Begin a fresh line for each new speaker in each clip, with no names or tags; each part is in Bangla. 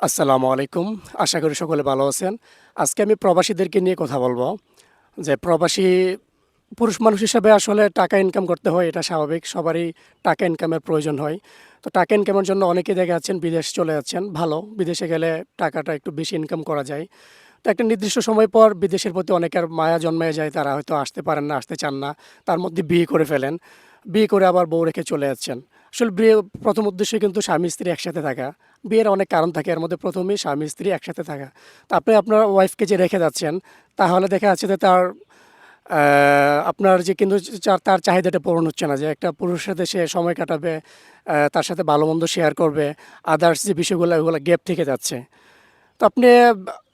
আসসালামু আলাইকুম। আশা করি সকলে ভালো আছেন। আজকে আমি প্রবাসীদেরকে নিয়ে কথা বলব। যে প্রবাসী পুরুষ মানুষ হিসাবে আসলে টাকা ইনকাম করতে হয়, এটা স্বাভাবিক। সবারই টাকা ইনকামের প্রয়োজন হয়। তো টাকা ইনকামের জন্য অনেকে দেখা যাচ্ছেন, বিদেশ চলে যাচ্ছেন। ভালো, বিদেশে গেলে টাকাটা একটু বেশি ইনকাম করা যায়। তো একটা নির্দিষ্ট সময় পর বিদেশের প্রতি অনেকের মায়া জন্মে যায়, তারা হয়তো আসতে পারেন না, আসতে চান না। তার মধ্যে বিয়ে করে ফেলেন। বিয়ে করে আবার বউ রেখে চলে যাচ্ছেন। আসলে বিয়ে প্রথম উদ্দেশ্য কিন্তু স্বামী স্ত্রী একসাথে থাকা। বিয়ের অনেক কারণ থাকে, এর মধ্যে প্রথমেই স্বামী স্ত্রী একসাথে থাকা। তো আপনি আপনার ওয়াইফকে যে রেখে যাচ্ছেন, তাহলে দেখা যাচ্ছে যে তার আপনার যে কিন্তু তার চাহিদাটা পূরণ হচ্ছে না। যে একটা পুরুষের সাথে সে সময় কাটাবে তার সাথে ভালো মন্দ শেয়ার করবে আদার্স যে বিষয়গুলো, ওগুলো গ্যাপ থেকে যাচ্ছে। তো আপনি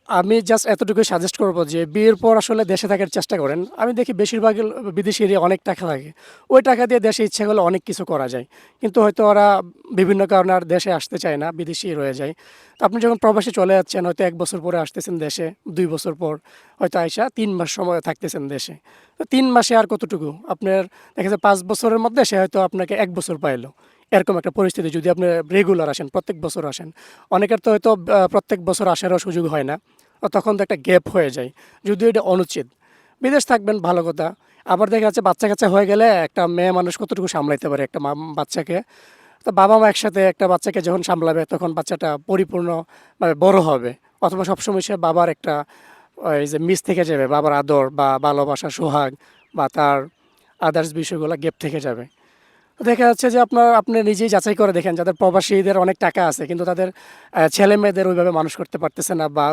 আমি জাস্ট এতটুকুই সাজেস্ট করব যে বিয়ের পর আসলে দেশে থাকার চেষ্টা করেন। আমি দেখি বেশিরভাগ বিদেশিরই অনেক টাকা লাগে। ওই টাকা দিয়ে দেশে ইচ্ছা করলে অনেক কিছু করা যায়। কিন্তু হয়তো ওরা বিভিন্ন কারণে আর দেশে আসতে চায় না, বিদেশি রয়ে যায়। তো আপনি যখন প্রবাসে চলে যাচ্ছেন, হয়তো এক বছর পরে আসতেছেন দেশে, দুই বছর পর হয়তো আইসা তিন মাস সময় থাকতেছেন দেশে। তো তিন মাসে আর কতটুকু? আপনার দেখা যায় পাঁচ বছরের মধ্যে সে হয়তো আপনাকে এক বছর পাইলো। এরকম একটা পরিস্থিতি যদি আপনি রেগুলার আসেন, প্রত্যেক বছর আসেন। অনেকের তো হয়তো প্রত্যেক বছর আসারও সুযোগ হয় না। তখন তো একটা গ্যাপ হয়ে যায়। যদিও এটা অনুচিত। বিদেশ থাকবেন, ভালো কথা। আবার দেখা যাচ্ছে বাচ্চা কাচ্চা হয়ে গেলে একটা মেয়ে মানুষ কতটুকু সামলাইতে পারে একটা বাচ্চাকে? তো বাবা মা একসাথে একটা বাচ্চাকে যখন সামলাবে, তখন বাচ্চাটা পরিপূর্ণভাবে বড় হবে। অথবা সবসময় সে বাবার একটা ওই যে মিস থেকে যাবে, বাবার আদর বা ভালোবাসা, সোহাগ বা তার আদার্স বিষয়গুলো গ্যাপ থেকে যাবে। দেখা যাচ্ছে যে আপনার, আপনি নিজেই যাচাই করে দেখেন, যাদের প্রবাসীদের অনেক টাকা আছে, কিন্তু তাদের ছেলে মেয়েদের ওইভাবে মানুষ করতে পারতেছে না বা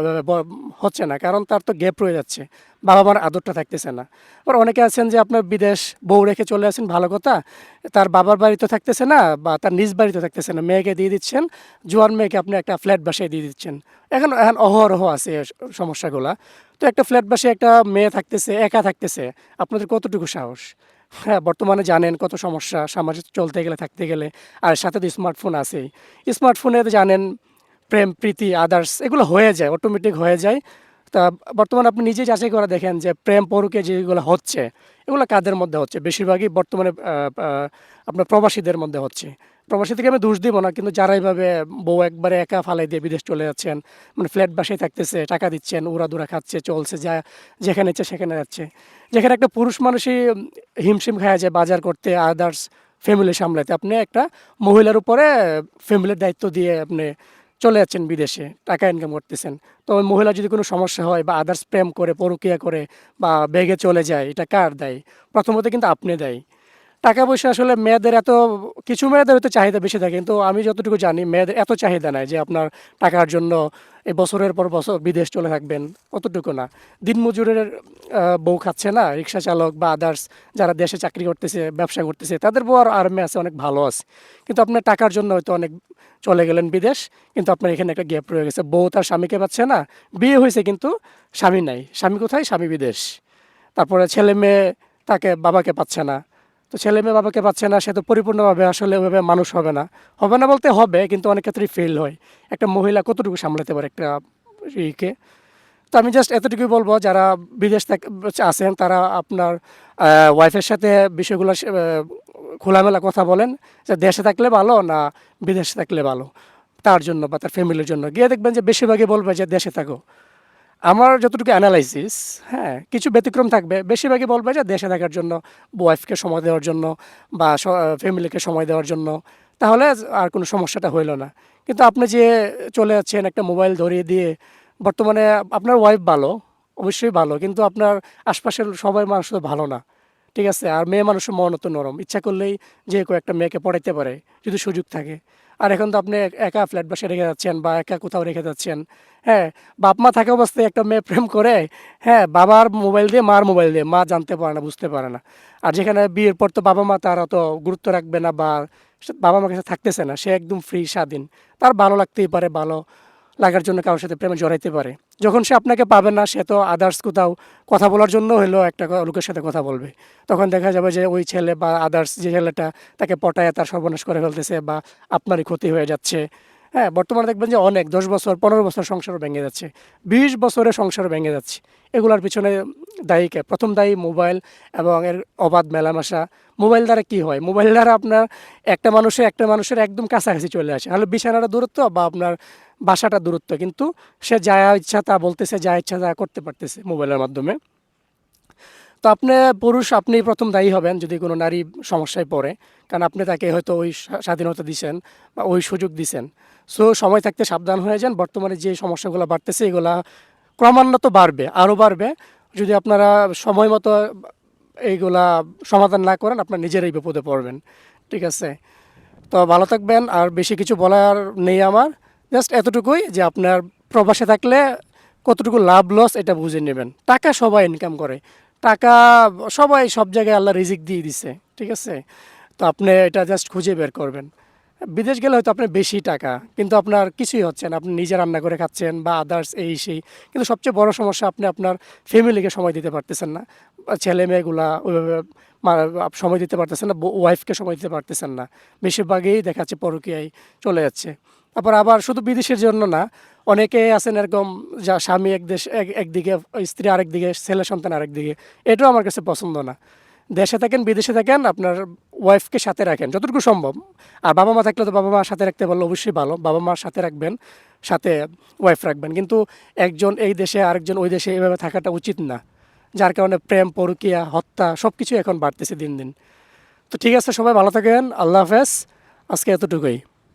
হচ্ছে না, কারণ তার তো গ্যাপ রয়ে যাচ্ছে বাবা মার আদরটা থাকতেছে না। আবার অনেকে আছেন যে আপনার বিদেশ বউ রেখে চলে আসেন, ভালো কথা, তার বাবার বাড়িতে থাকতেছে না বা তার নিজ বাড়িতে থাকতেছে না, মেয়েকে দিয়ে দিচ্ছেন জোয়ার মেয়েকে আপনি একটা ফ্ল্যাট বাসায় দিয়ে দিচ্ছেন। এখন এখন অহরহ আছে সমস্যাগুলা। তো একটা ফ্ল্যাট বাসায় একটা মেয়ে থাকতেছে, একা থাকতেছে, আপনাদের কতটুকু সাহস? হ্যাঁ বর্তমানে জানেন কত সমস্যা সমাজে চলতে গেলে, থাকতে গেলে। আর সাথে তো স্মার্টফোন আছেই। স্মার্টফোনে জানেন প্রেম, প্রীতি আদার্স এগুলো হয়ে যায় অটোমেটিক হয়ে যায়। তা বর্তমানে আপনি নিজে যাচাই করে দেখেন যে প্রেম পরকে যেগুলো হচ্ছে, এগুলো কাদের মধ্যে হচ্ছে? বেশিরভাগই বর্তমানে আপনার প্রবাসীদের মধ্যে হচ্ছে। প্রবাসী থেকে আমি দোষ দিব না, কিন্তু যারা এইভাবে বউ একবারে একা ফালাই দিয়ে বিদেশ চলে যাচ্ছেন মানে ফ্ল্যাট বাসায় থাকতেছে, টাকা দিচ্ছেন, উড়াদুরা খাচ্ছে, চলছে, যা যেখানে ইচ্ছে সেখানে যাচ্ছে। যেখানে একটা পুরুষ মানুষই হিমশিম খায় যায় বাজার করতে আদার্স ফ্যামিলি সামলাতে। আপনি একটা মহিলার উপরে ফ্যামিলির দায়িত্ব দিয়ে আপনি চলে যাচ্ছেন বিদেশে, টাকা ইনকাম করতেছেন। তো মহিলা যদি কোনো সমস্যা হয় বা আদার্স প্রেম করে, পরকিয়া করে বা বেগে চলে যায়, এটা কার দেয়? প্রথমত কিন্তু আপনি দেয়। টাকা পয়সা আসলে মেয়েদের এত, কিছু মেয়েদের হয়তো চাহিদা বেশি থাকে, কিন্তু আমি যতটুকু জানি মেয়েদের এত চাহিদা নাই যে আপনার টাকার জন্য এই বছরের পর বছর বিদেশ চলে থাকবেন, অতটুকু না। দিনমজুরের বউ খাচ্ছে না, রিক্সা চালক বা আদার্স যারা দেশে চাকরি করতেছে, ব্যবসা করতেছে, তাদের বউ আর আর মেয়ে আছে, অনেক ভালো আছে। কিন্তু আপনার টাকার জন্য হয়তো অনেক চলে গেলেন বিদেশ, কিন্তু আপনার এখানে একটা গ্যাপ রয়ে গেছে। বউ তার স্বামীকে পাচ্ছে না, বিয়ে হয়েছে কিন্তু স্বামী নাই। স্বামী কোথায়? স্বামী বিদেশ। তারপরে ছেলে মেয়ে তাকে, বাবাকে পাচ্ছে না। তো ছেলে মেয়ে বাবাকে পাচ্ছে না, সে তো পরিপূর্ণভাবে আসলে ওইভাবে মানুষ হবে না। হবে না বলতে হবে, কিন্তু অনেক ক্ষেত্রেই ফেল হয়। একটা মহিলা কতটুকু সামলাতে পারে একটা ইকে তো আমি জাস্ট এতটুকুই বলব, যারা বিদেশ থেকে আছেন, তারা আপনার ওয়াইফের সাথে বিষয়গুলো খোলামেলা কথা বলেন, যে দেশে থাকলে ভালো না বিদেশে থাকলে ভালো, তার জন্য বা তার ফ্যামিলির জন্য। গিয়ে দেখবেন যে বেশিরভাগই বলবে যে দেশে থাকো। আমার যতটুকু অ্যানালাইসিস হ্যাঁ কিছু ব্যতিক্রম থাকবে। বেশিরভাগই বলবে যে দেশে থাকার জন্য ওয়াইফকে সময় দেওয়ার জন্য বা ফ্যামিলিকে সময় দেওয়ার জন্য। তাহলে আর কোনো সমস্যাটা হইল না। কিন্তু আপনি যে চলে যাচ্ছেন একটা মোবাইল ধরিয়ে দিয়ে, বর্তমানে আপনার ওয়াইফ ভালো, অবশ্যই ভালো, কিন্তু আপনার আশপাশের সবাই মানুষ তো ভালো না। ঠিক আছে? আর মেয়ে মানুষের মন অত নরম। ইচ্ছা করলেই যে কেউ একটা মেয়েকে পড়াইতে পারে, যদি সুযোগ থাকে। আর এখন তো আপনি একা ফ্ল্যাট বাসে রেখে যাচ্ছেন বা একা কোথাও রেখে যাচ্ছেন হ্যাঁ? বাপ মা থাকা অবস্থায় একটা মেয়ে প্রেম করে হ্যাঁ বাবার মোবাইল দিয়ে, মার মোবাইল দিয়ে, মা জানতে পারে না, বুঝতে পারে না। আর যেখানে বিয়ের পর তো বাবা মা তার অত গুরুত্ব রাখবে না বা বাবা মার কাছে থাকতেছে না, সে একদম ফ্রি স্বাধীন। তার ভালো লাগতেই পারে, ভালো লাগার জন্য কারোর সাথে প্রেমে জড়াইতে পারে। যখন সে আপনাকে পাবে না, সে তো আদার্স কোথাও কথা বলার জন্য হলেও একটা লোকের সাথে কথা বলবে। তখন দেখা যাবে যে ওই ছেলে বা আদার্স যে ছেলেটা তাকে পটায় তার সর্বনাশ করে ফেলতেছে বা আপনারই ক্ষতি হয়ে যাচ্ছে। হ্যাঁ বর্তমানে দেখবেন যে অনেক, দশ বছর, পনেরো বছর সংসারও ভেঙে যাচ্ছে। বিশ বছরে সংসার ভেঙে যাচ্ছে। এগুলোর পিছনে দায়ীকে প্রথম দায়ী মোবাইল এবং এর অবাধ মেলামেশা। মোবাইল দ্বারা কি হয়? মোবাইল দ্বারা আপনার একটা মানুষের একটা মানুষের একদম কাছাকাছি চলে আসে। হলে বিছানাটা দূরত্ব বা আপনার বাসাটা দূরত্ব, কিন্তু সে যা ইচ্ছা তা বলতেছে, যা ইচ্ছা তা করতে পারতেছে মোবাইলের মাধ্যমে। তো আপনি পুরুষ, আপনি প্রথম দায়ী হবেন যদি কোনো নারী সমস্যায় পড়ে, কারণ আপনি তাকে হয়তো ওই স্বাধীনতা দিছেন বা ওই সুযোগ দিছেন। সো সময় থাকতে সাবধান হয়ে যান, বর্তমানে যে সমস্যাগুলো বাড়তেছে এগুলা ক্রমান্বত বাড়বে, আরও বাড়বে। যদি আপনারা সময় মতো এইগুলা সমাধান না করেন, আপনার নিজেরাই বিপদে পড়বেন, ঠিক আছে? তো ভালো থাকবেন, আর বেশি কিছু বলার নেই আমার। জাস্ট এতটুকুই যে আপনার প্রবাসে থাকলে কতটুকু লাভ, লস এটা বুঝে নেবেন। টাকা সবাই ইনকাম করে। টাকা সবাই সব জায়গায় আল্লাহ রিজিক দিয়ে দিছে, ঠিক আছে? তো আপনি এটা জাস্ট খুঁজে বের করবেন। বিদেশ গেলে হয়তো আপনার বেশি টাকা, কিন্তু আপনার কিছুই হচ্ছে না। আপনি নিজে রান্না করে খাচ্ছেন বা আদার্স এই সেই। কিন্তু সবচেয়ে বড় সমস্যা, আপনি আপনার ফ্যামিলিকে সময় দিতে পারতেছেন না। ছেলে মেয়েগুলা ওইভাবে সময় দিতে পারতেছেন না ওয়াইফকে সময় দিতে পারতেছেন না। বেশিরভাগই দেখা যাচ্ছে পরকীয়ায় চলে যাচ্ছে। তারপর আবার শুধু বিদেশের জন্য না, অনেকে আছেন এরকম যা স্বামী এক দেশ, এক- একদিকে, স্ত্রী আরেক দিকে ছেলে সন্তান আরেক দিকে এটাও আমার কাছে পছন্দ না। দেশে থাকেন, বিদেশে থাকেন, আপনার ওয়াইফকে সাথে রাখেন, যতটুকু সম্ভব। আর বাবা মা থাকলে তো বাবা মা সাথে রাখতে পারলে অবশ্যই ভালো, বাবা মার সাথে রাখবেন, সাথে ওয়াইফ রাখবেন। কিন্তু একজন এই দেশে, আরেকজন ওই দেশে এভাবে থাকাটা উচিত না, যার কারণে প্রেম, পরকীয়া, হত্যা সব কিছু এখন বাড়তেছে দিন দিন। তো ঠিক আছে, সবাই ভালো থাকেন, আল্লাহ হাফেজ। আজকে এতটুকুই।